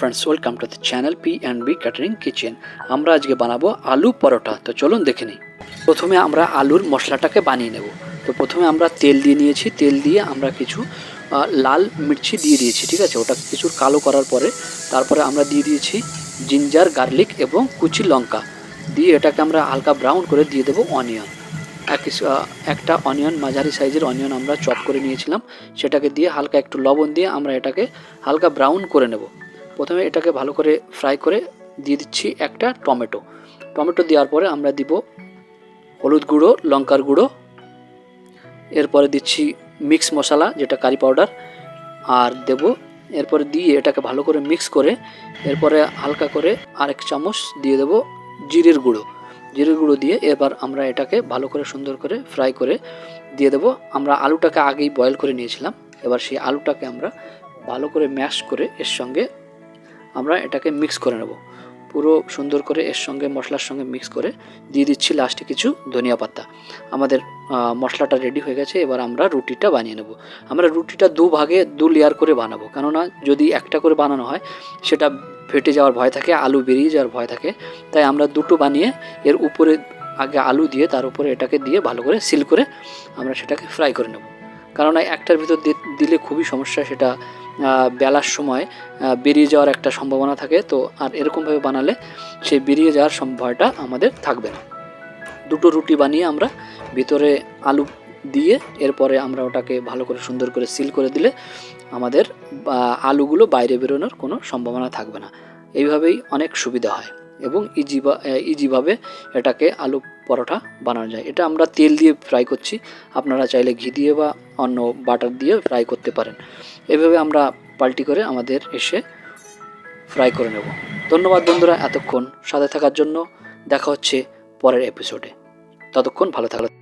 Friends welcome to the channel P and B catering kitchen আমরা আজকে বানাবো আলু পরোটা। তো চলুন দেখে নিই। প্রথমে আমরা আলুর মশলাটাকে বানিয়ে নেব। তো প্রথমে আমরা তেল দিয়ে নিয়েছি। তেল দিয়ে আমরা কিছু লাল মির্চি দিয়ে দিয়েছি, ঠিক আছে? ওটা কিছু কালো করার পরে তারপরে আমরা দিয়ে দিয়েছি জিঞ্জার, গার্লিক এবং কুচি লঙ্কা। দিয়ে এটাকে আমরা হালকা ব্রাউন করে দিয়ে দেবো অনিয়ন। এক একটা অনিয়ন, মাঝারি সাইজের অনিয়ন আমরা চপ করে নিয়েছিলাম। সেটাকে দিয়ে হালকা একটু লবণ দিয়ে আমরা এটাকে হালকা ব্রাউন করে নেব। প্রথমে এটাকে ভালো করে ফ্রাই করে দিয়ে দিচ্ছি একটা টমেটো। টমেটো দেওয়ার পরে আমরা দিব হলুদ গুঁড়ো, লঙ্কার গুঁড়ো। এরপরে দিচ্ছি মিক্স মশলা, যেটা কারি পাউডার। আর দেব এরপরে দিয়ে এটাকে ভালো করে মিক্স করে এরপরে হালকা করে আরেক চামচ দিয়ে দেব জিরের গুঁড়ো। জিরের গুঁড়ো দিয়ে এবার আমরা এটাকে ভালো করে সুন্দর করে ফ্রাই করে দিয়ে দেব। আমরা আলুটাকে আগেই বয়েল করে নিয়েছিলাম। এবার সেই আলুটাকে আমরা ভালো করে ম্যাশ করে এর সঙ্গে আমরা এটাকে মিক্স করে নেব। পুরো সুন্দর করে এর সঙ্গে, মশলার সঙ্গে মিক্স করে দিয়ে দিচ্ছি লাস্টে কিছু ধনিয়া পাতা। আমাদের মশলাটা রেডি হয়ে গেছে, এবার আমরা রুটিটা বানিয়ে নেব। আমরা রুটিটা দু ভাগে, দু লেয়ার করে বানাবো। কেননা যদি একটা করে বানানো হয়, সেটা ফেটে যাওয়ার ভয় থাকে, আলু বেরিয়ে যাওয়ার ভয় থাকে। তাই আমরা দুটো বানিয়ে এর উপরে আগে আলু দিয়ে, তার উপরে এটাকে দিয়ে ভালো করে সিল করে আমরা সেটাকে ফ্রাই করে নেব। কেননা একটার ভিতর দিলে খুবই সমস্যা সেটা বেলার সময় বেরিয়ে যাওয়ার একটা সম্ভাবনা থাকে। তো আর এরকমভাবে বানালে সে বেরিয়ে যাওয়ার সম্ভবটা আমাদের থাকবে না। দুটো রুটি বানিয়ে আমরা ভিতরে আলু দিয়ে এরপরে আমরা ওটাকে ভালো করে সুন্দর করে সিল করে দিলে আমাদের আলুগুলো বাইরে বেরোনোর কোনো সম্ভাবনা থাকবে না। এইভাবেই অনেক সুবিধা হয়। এবং ইজি ইজিভাবে এটাকে আলু পরোটা বানানো যায়। এটা আমরা তেল দিয়ে ফ্রাই করছি। আপনারা চাইলে ঘি দিয়ে বা অন্য বাটার দিয়ে ফ্রাই করতে পারেন। এভাবে আমরা পাল্টি করে আমাদের এসে ফ্রাই করে নেব। ধন্যবাদ বন্ধুরা এতক্ষণ সাথে থাকার জন্য। দেখা হচ্ছে পরের এপিসোডে ততক্ষণ ভালো থাকলে